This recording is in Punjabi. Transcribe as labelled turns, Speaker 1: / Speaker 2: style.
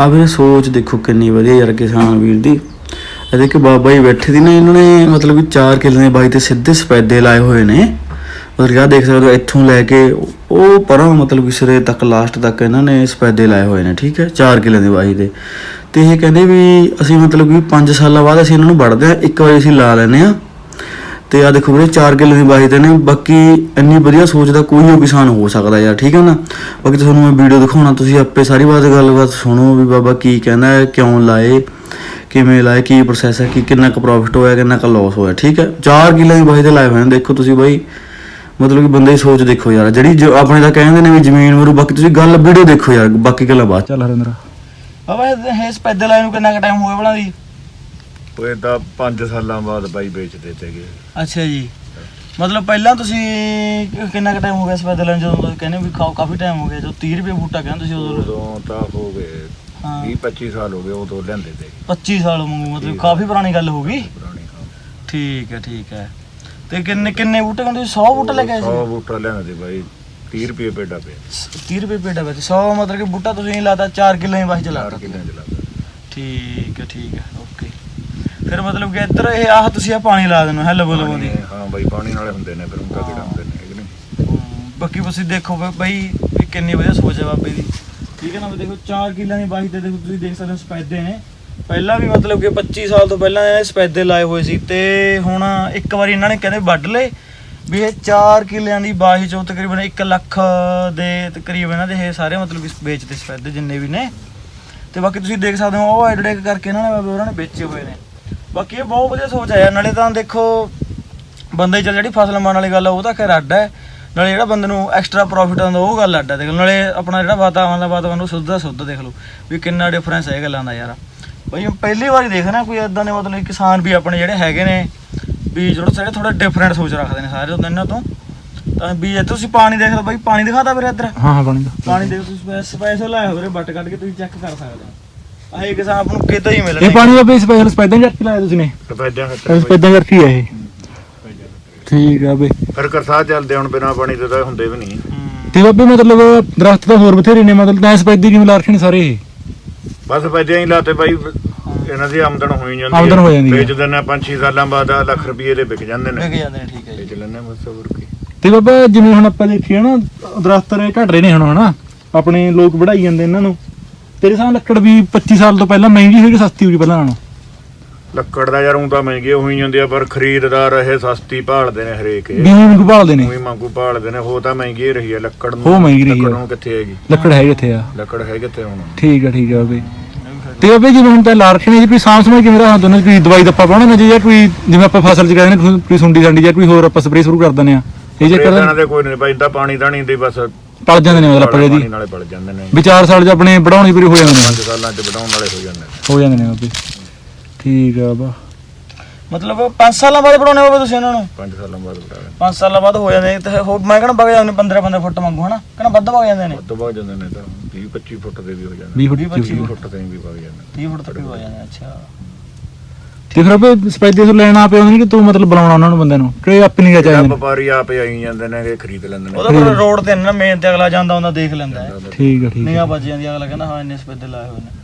Speaker 1: ਆ ਵੀਰੇ ਸੋਚ ਦੇਖੋ ਕਿੰਨੀ ਵਧੀਆ ਯਾਰ ਕਿਸਾਨ ਵੀਰ ਦੀ। ਇਹਦੇ ਕਿ ਬਾਬਾ ਜੀ ਬੈਠੇ ਦੀ ਨਾ, ਇਹਨਾਂ ਨੇ ਮਤਲਬ ਕਿ 4 ਕਿੱਲੇ ਦੇ ਬਾਈ ਤੇ ਸਿੱਧੇ ਸਪੈਦੇ ਲਾਏ ਹੋਏ ਨੇ। ਮਤਲਬ ਕਿ ਆਹ ਦੇਖ ਸਕਦੇ ਹੋ, ਇੱਥੋਂ ਲੈ ਕੇ ਉਹ ਪਰਾਂ ਮਤਲਬ ਕਿ ਸਿਰੇ ਤੱਕ ਲਾਸਟ ਤੱਕ ਇਹਨਾਂ ਨੇ ਸਪੈਦੇ ਲਾਏ ਹੋਏ ਨੇ, ਠੀਕ ਹੈ 4 ਕਿੱਲੇ ਦੇ ਬਾਈ ਦੇ। ਤੇ ਇਹ ਕਹਿੰਦੇ ਵੀ ਅਸੀਂ ਮਤਲਬ ਕਿ 5 ਸਾਲਾਂ ਬਾਅਦ ਅਸੀਂ ਇਹਨਾਂ ਨੂੰ ਵੜਦੇ ਆ ਇੱਕ ਵਾਰੀ ਅਸੀਂ ਲਾ ਲੈਨੇ ਆ ਤੇ ਆ ਦੇਖੋ ਵੀਰੇ 4 ਕਿੱਲੇ ਦੀ ਬਾਈ ਤੇ ਨੇ ਬਾਕੀ ਇੰਨੀ ਵਧੀਆ ਸੋਚ ਦਾ ਕੋਈ ਹੋ ਕਿਸਾਨ ਹੋ ਸਕਦਾ ਯਾਰ, ਠੀਕ ਹੈ ਨਾ? ਬਾਕੀ ਤੁਹਾਨੂੰ ਮੈਂ ਵੀਡੀਓ ਦਿਖਾਉਣਾ, ਤੁਸੀਂ ਆਪੇ ਸਾਰੀ ਬਾਤ ਗੱਲਬਾਤ ਸੁਣੋ ਵੀ ਬਾਬਾ ਕੀ ਕਹਿੰਦਾ ਹੈ, ਕਿਉਂ ਲਾਏ, ਕਿਵੇਂ ਲਾਏ, ਕੀ ਪ੍ਰੋਸੈਸ ਹੈ, ਕਿ ਕਿੰਨਾ ਕੁ ਪ੍ਰੋਫਿਟ ਹੋਇਆ, ਕਿੰਨਾ ਕੁ ਲਾਸ ਹੋਇਆ, ਠੀਕ ਹੈ? 4 ਕਿੱਲੇ ਦੀ ਬਾਈ ਤੇ ਲਾਏ ਹੋਏ ਨੇ, ਦੇਖੋ ਤੁਸੀਂ ਬਾਈ, ਮਤਲਬ ਕਿ ਬੰਦੇ ਦੀ ਸੋਚ ਦੇਖੋ ਯਾਰ, ਜਿਹੜੀ ਆਪਣੇ ਤਾਂ ਕਹਿੰਦੇ ਨੇ ਵੀ ਜ਼ਮੀਨ ਮਰੂ ਬਾਕੀ ਤੁਸੀਂ ਗੱਲ ਵੀਡੀਓ ਦੇਖੋ ਯਾਰ, ਬਾਕੀ ਗੱਲਾਂ ਬਾਅਦ ਚੱਲ ਹਰਿੰਦਰ।
Speaker 2: ਬਾਬਾ, ਇਹ ਸਪੈਦੇ ਲਾਏ ਨੂੰ ਕਿੰਨਾ ਕੁ ਟਾਈਮ ਹੋਇਆ ਬਣਾ ਦੀ?
Speaker 3: ਉਹ ਤਾਂ 5 ਸਾਲਾਂ ਬਾਅਦ ਬਾਈ ਵੇਚਦੇ ਤੇਗੇ
Speaker 2: ਅੱਛਾ ਜੀ। ਮਤਲਬ ਪਹਿਲਾਂ ਤੁਸੀਂ ਕਿੰਨਾ ਕੁ ਟਾਈਮ ਹੋ ਗਿਆ ਲਾਏ ਨੂੰ? ਜਦੋਂ ਤੁਸੀਂ ਕਹਿੰਦੇ ਵੀ ਖਾਓ ਕਾਫੀ ਟਾਈਮ ਹੋ ਗਿਆ ਜੋ 30 ਰੁਪਏ ਬੂਟਾ ਕਹਿੰਦੇ ਤੁਸੀਂ ਉਦੋਂ।
Speaker 3: ਉਦੋਂ ਤਾਂ ਹੋ ਗਏ
Speaker 2: ਹਾਂ।
Speaker 3: 20 25 ਸਾਲ ਹੋ ਗਏ ਉਦੋਂ ਲੈਂਦੇ ਤੇ
Speaker 2: 25 ਸਾਲ ਮੰਗੂ ਮਤਲਬ ਕਾਫੀ ਪੁਰਾਣੀ ਗੱਲ ਹੋ ਗਈ?
Speaker 3: ਪੁਰਾਣੀ ਹਾਂ
Speaker 2: ਠੀਕ ਹੈ ਠੀਕ ਹੈ। ਤੇ ਕਿੰਨੇ ਕਿੰਨੇ ਬੂਟੇ ਕਹਿੰਦੇ 100 ਬੂਟੇ ਲੈ ਕੇ ਆਏ
Speaker 3: 100
Speaker 2: ਸੀ
Speaker 3: ਬੂਟਾ ਲੈਂਦੇ ਤੇ ਬਾਈ। 30 ਰੁਪਏ ਪੇਡਾ ਪਿਆ।
Speaker 2: 30 ਰੁਪਏ ਪੇਟਾ ਵਿੱਚ 100 ਮਤਲਬ ਕਿ ਬੂਟਾ ਤੁਸੀਂ ਲਾਤਾ 4 ਕਿੱਲੇ ਵਾਹੀ
Speaker 3: ਚਾਰ
Speaker 2: ਚਲਾਤਾ। ਠੀਕ ਹੈ ਠੀਕ ਹੈ ਓਕੇ। ਫਿਰ ਮਤਲਬ ਕਿ ਇੱਧਰ ਇਹ ਆਹ ਤੁਸੀਂ ਆ ਪਾਣੀ ਲਾ ਦੇਣਾ ਹੈ ਲਵੋ ਲਵੋ ਦੀ
Speaker 3: ਪਾਣੀ, ਹਾਂ ਬਾਈ ਪਾਣੀ ਨਾਲੇ ਹੁੰਦੇ ਨੇ ਫਿਰ ਉਹਨਾਂ ਕਿਹੜਾ ਹੁੰਦੇ ਨੇ ਨਹੀਂ?
Speaker 2: ਹਮ, ਬਾਕੀ ਤੁਸੀਂ ਦੇਖੋ ਬਈ- ਬਈ ਵੀ ਕਿੰਨੀ ਵਧੀਆ ਸੋਚ ਹੈ ਬਾਬੇ ਦੀ। ਠੀਕ ਹੈ ਨਾ ਵੀ ਦੇਖੋ 4 ਕਿੱਲਿਆਂ ਦੀ ਬਾਹੀ ਤੇ ਦੇਖੋ ਤੁਸੀਂ ਦੇਖ ਸਕਦੇ ਹੋ ਸਪੈਦੇ ਨੇ। ਪਹਿਲਾਂ ਵੀ ਮਤਲਬ ਕਿ 25 ਸਾਲ ਤੋਂ ਪਹਿਲਾਂ ਇਹ ਸਪੈਦੇ ਲਾਏ ਹੋਏ ਸੀ ਤੇ ਹੁਣ ਇੱਕ ਵਾਰੀ ਇਹਨਾਂ ਨੇ ਕਹਿੰਦੇ ਵੱਢ ਲਏ ਵੀ ਇਹ 4 ਕਿੱਲਿਆਂ ਦੀ ਬਾਹੀ ਚੋਂ ਤਕਰੀਬਨ 1 ਲੱਖ ਦੇ ਤਕਰੀਬਨ ਇਹਨਾਂ ਦੇ ਇਹ ਸਾਰੇ ਮਤਲਬ ਕਿ ਵੇਚਦੇ ਸਪੈਦੇ ਜਿੰਨੇ ਵੀ ਨੇ। ਤੇ ਬਾਕੀ ਤੁਸੀਂ ਦੇਖ ਸਕਦੇ ਹੋ ਉਹ ਐਡੜੇ ਕਰਕੇ ਇਹਨਾਂ ਨੇ ਬਾਬੇ ਉਹਨਾਂ ਨੇ ਵੇਚੇ ਹੋਏ ਨੇ। ਬਾਕੀ ਇਹ ਬਹੁਤ ਵਧੀਆ ਸੋਚ ਯਾਰ ਨਾਲੇ ਤਾਂ ਦੇਖੋ ਬੰਦੇ ਚੱਲ ਜਿਹੜੀ ਫਸਲ ਮਾਰਨ ਵਾਲੀ ਗੱਲ ਆ ਉਹ ਤਾਂ ਖੈਰ ਅੱਡ ਹੈ। ਨਾਲੇ ਜਿਹੜਾ ਬੰਦੇ ਨੂੰ ਐਕਸਟਰਾ ਪ੍ਰੋਫਿਟ ਆਉਂਦਾ ਉਹ ਗੱਲ ਅੱਡ ਹੈ। ਦੇਖ ਲਓ ਨਾਲੇ ਆਪਣਾ ਜਿਹੜਾ ਵਾਤਾਵਰਨ ਦਾ ਵਾਤਾਵਰਨ ਉਹ ਸੁੱਧ ਸੁੱਧ ਦੇਖ ਲਓ ਵੀ ਕਿੰਨਾ ਡਿਫਰੈਂਸ ਹੈ ਇਹ ਗੱਲਾਂ ਦਾ ਯਾਰ। ਬਈ ਪਹਿਲੀ ਵਾਰੀ ਦੇਖ ਰਿਹਾ ਕੋਈ ਇਦਾਂ ਦੇ ਮਤਲਬ ਕਿਸਾਨ ਵੀ ਆਪਣੇ ਜਿਹੜੇ ਹੈਗੇ ਨੇ ਵੀ ਜਿਹੜੇ ਸਾਰੇ ਥੋੜਾ ਡਿਫਰੈਂਟ ਸੋਚ ਰੱਖਦੇ ਨੇ ਸਾਰੇ ਉਹਨਾਂ ਤੋਂ। ਤਾਂ ਵੀ ਜੇ ਤੁਸੀਂ ਪਾਣੀ ਦੇਖ ਲਓ ਬਾਈ ਪਾਣੀ ਦਿਖਾਤਾ ਵੀਰੇ ਇੱਧਰ।
Speaker 1: ਹਾਂ ਹਾਂ ਪਾਣੀ ਦਾ
Speaker 2: ਪਾਣੀ ਦੇਖ ਤੁਸੀਂ ਸਪੈਸ਼ਲ ਆਇਆ ਵੀਰੇ ਬੱਟ ਕੱਢ ਕੇ ਤੁਸੀਂ ਚੈੱਕ ਕਰ ਸਕਦੇ ਹੋ। ਆਹ ਇਹ ਕਿਸਾਨ ਆਪ ਨੂੰ ਕਿਤੇ ਹੀ ਮਿਲਣਾ
Speaker 1: ਇਹ ਪਾਣੀ ਦਾ ਬੇਸ ਸਪੈਸ਼ਲ ਸਪੈਦਾਂ ਜੱਟ ਲਾਇਆ ਤੁਸੀਂ ਨੇ?
Speaker 3: ਸਫੈਦਿਆਂ ਖੱਤਰ
Speaker 1: ਸਪੈਦਾਂ ਜੱਟ ਹੀ ਹੈ ਇਹ। ਠੀਕ ਆ ਬਈ।
Speaker 3: ਫਿਰ ਕਰਸਾ ਚੱਲਦੇ ਹੁਣ ਬਿਨਾ ਪਾਣੀ ਦੇ ਤਾਂ ਹੁੰਦੇ ਵੀ ਨਹੀਂ।
Speaker 1: ਤੇ ਬਾਬੇ ਮਤਲਬ ਦਰਖਤ ਤਾਂ ਹੋਰ ਬਥੇਰੇ ਨੇ ਮਤਲਬ ਤਾਂ ਸਪੈਦੀ ਕਿਵੇਂ ਲਾ ਰੱਖੇ ਨੇ ਸਾਰੇ ਇਹ।
Speaker 3: ਬਸ ਸਫੈਦਿਆਂ ਹੀ ਲਾਤੇ ਬਾਈ ਇਹਨਾਂ ਦੀ ਆਮਦਨ ਹੋਈ ਜਾਂਦੀ ਹੈ।
Speaker 1: ਆਮਦਨ ਹੋ ਜਾਂਦੀ ਹੈ।
Speaker 3: ਵੇਚ ਦਿੰਦੇ 5-6 ਸਾਲਾਂ ਬਾਅਦ ਆ ਲੱਖ ਰੁਪਏ ਦੇ ਵਿਕ ਜਾਂਦੇ ਨੇ।
Speaker 2: ਵਿਕ ਜਾਂਦੇ ਨੇ ਠੀਕ ਹੈ ਜੀ।
Speaker 3: ਵੇਚ ਲੈਣੇ ਬਸ ਹੋਰ ਕੀ।
Speaker 1: ਤੇ ਬਾਬਾ ਜਿਵੇਂ ਹੁਣ ਆਪਾਂ ਦੇਖੀਏ ਨਾ ਦਰਖਤ ਰੇ ਘਟ ਰਹੇ ਨੇ ਹੁਣ ਹਨਾ? ਆਪਣੇ ਲੋਕ ਵਢਾਈ ਜਾਂਦੇ ਇਹਨਾਂ ਨੂੰ। ਤੇਰੇ ਸਾਹ ਲੱਕੜ ਵੀ 25 ਸਾਲ ਤੋਂ ਪਹਿਲਾਂ ਮਹਿੰਗੀ ਹੋਈ ਕਿ ਸਸਤੀ ਹੋਈ ਪਹਿਲਾਂ ਨਾਲੋਂ?
Speaker 3: ਲੱਕੜ ਦਾ ਯਾਰ ਊਂ ਤਾਂ ਮਹਿੰਗੇ ਹੋਈ ਜਾਂਦੇ ਆ ਪਰ ਖਰੀਦਦਾਰ ਇਹ ਸਸਤੀ ਭਾਲਦੇ ਨੇ ਹਰੇਕ। ਇਹ
Speaker 1: ਬੀਜ ਨੂੰ ਭਾਲਦੇ ਨੇ?
Speaker 3: ਉਹੀ ਮੰਗੂ ਭਾਲਦੇ ਨੇ ਹੋ ਤਾਂ ਮਹਿੰਗੀ ਰਹੀ ਹੈ ਲੱਕੜ ਨੂੰ
Speaker 1: ਹੋ ਮਹਿੰਗੀ ਰਹੀ
Speaker 3: ਲੱਕੜ
Speaker 1: ਹੈ।
Speaker 3: ਨੂੰ ਕਿੱਥੇ ਹੈਗੀ?
Speaker 1: ਲੱਕੜ ਹੈ ਕਿੱਥੇ ਆ?
Speaker 3: ਲੱਕੜ ਹੈ ਕਿੱਥੇ ਹੁਣ?
Speaker 1: ਠੀਕ ਆ ਠੀਕ ਆ ਬਾਬੇ ਤੇ ਬਾਬੇ ਜਿਵੇਂ ਹੁਣ ਤਾਂ ਲਾ ਰੱਖੇ ਨੇ ਜੀ ਕੋਈ ਸਾਂਭ ਸਮਝ ਕਿਵੇਂ ਰੱਖ ਦੋਨਾਂ ਕੋਈ ਦਵਾਈ ਦੱਪਾ ਪਾਉਣਾ ਨਾ ਜੀ ਜਾਂ ਕੋਈ ਜਿਵੇਂ ਆਪਾਂ ਫਸਲ ਚ ਕਹਿੰਦੇ ਨੇ ਕੋਈ- ਸੁੰਡੀ ਸੰਡੀ ਜਾਂ ਕੋਈ ਹੋਰ ਆਪਾਂ ਸਪਰੇਅ ਸ਼ੁਰੂ ਕਰ ਦਿੰਦੇ ਆ ਇਹ ਜੇ
Speaker 3: ਇਹਨਾਂ
Speaker 1: ਕਰ
Speaker 3: ਦੇ ਕੋਈ ਨਹੀਂ ਬਾਈ ਤਾਂ ਪਾਣੀ ਧਾਣੀ ਦੀ ਬਸ
Speaker 1: ਪਲ ਜਾਂਦੇ ਨੇ ਮਤਲਬ ਪੜੇ
Speaker 3: ਪਾਣੀ
Speaker 1: ਦੀ।
Speaker 3: ਨਾਲੇ ਪੜ ਜਾਂਦੇ ਨੇ।
Speaker 1: ਵਿਚਾਰ ਸਾਲ ਚ ਆਪਣੇ ਵਧਾਉਣੀ ਪੂਰੀ ਹੋ ਜਾਂਦੇ ਨੇ।
Speaker 3: 5 ਸਾਲਾਂ ਚ ਵਧਾਉਣ ਵਾਲੇ ਹੋ ਜਾਂਦੇ ਨੇ।
Speaker 1: ਹੋ ਜਾਂਦੇ ਨੇ ਬਾਬੇ ਠੀਕ ਆ ਬਾ।
Speaker 2: ਮਤਲਬ 5 ਸਾਲਾਂ ਬਾਅਦ ਬਣਾਉਣੇ ਹੋਵੇ ਤੁਸੀਂ ਇਹਨਾਂ ਨੂੰ?
Speaker 3: 5 ਸਾਲਾਂ ਬਾਅਦ ਵਧਾ ਲੈਂਦੇ।
Speaker 2: 5 ਸਾਲਾਂ ਬਾਅਦ ਹੋ ਜਾਂਦੇ ਤੇ ਹੋ ਮੈਂ ਕਹਿੰਦਾ ਵਗ ਜਾਂਦੇ 15 15 ਫੁੱਟ ਮੰਗੂ ਹਨਾ? ਕਹਿੰਦਾ ਵੱਧ ਵਗ ਜਾਂਦੇ ਨੇ।
Speaker 3: ਵੱਧ ਵਗ ਜਾਂਦੇ ਨੇ ਤਾਂ 20 25 ਫੁੱਟ ਦੇ ਵੀ ਹੋ ਜਾਂਦੇ
Speaker 1: 20 ਫੁੱਟ
Speaker 2: 25
Speaker 3: 20 ਫੁੱਟ ਤੇ ਵੀ ਵਗ ਜਾਂਦੇ ਨੇ।
Speaker 2: 30 ਫੁੱਟ ਤੱਕ ਵੀ ਹੋ ਜਾਂਦੇ ਨੇ, ਅੱਛਾ।
Speaker 1: ਤੇ ਫਿਰ ਆਪੇ ਸਪੈਦੇ ਤੋਂ ਲੈਣਾ ਪਿਆ ਨਹੀਂ ਕਿ ਤੂੰ ਮਤਲਬ ਬੁਲਾਉਣਾ ਉਹਨਾਂ ਨੂੰ ਬੰਦੇ ਨੂੰ? ਕਿ ਆਪਣੀ ਗਾ
Speaker 3: ਜਿਹੜਾ
Speaker 1: ਚਾਹੀਦੇ ਨੇ
Speaker 3: ਵਪਾਰੀ ਆਪੇ ਆਈ ਜਾਂਦੇ ਨੇ ਇਹ ਖਰੀਦ ਲੈਂਦੇ ਨੇ।
Speaker 2: ਉਹਦਾ ਫਿਰ ਰੋਡ ਤੇ ਨਾ ਮੇਨ ਤੇ ਅਗਲਾ ਜਾਂਦਾ ਹੁੰਦਾ ਦੇਖ ਲੈਂਦਾ ਹੈ।
Speaker 1: ਠੀਕ ਆ ਠੀਕ
Speaker 2: ਨਹੀਂ
Speaker 1: ਆ।
Speaker 2: ਆ ਵੱਜ ਜਾਂਦੀ ਅਗਲਾ ਕਹਿੰਦਾ ਹਾਂ ਇੰਨੇ ਸਪੈਦੇ ਲਾਏ ਹੋਏ ਨੇ।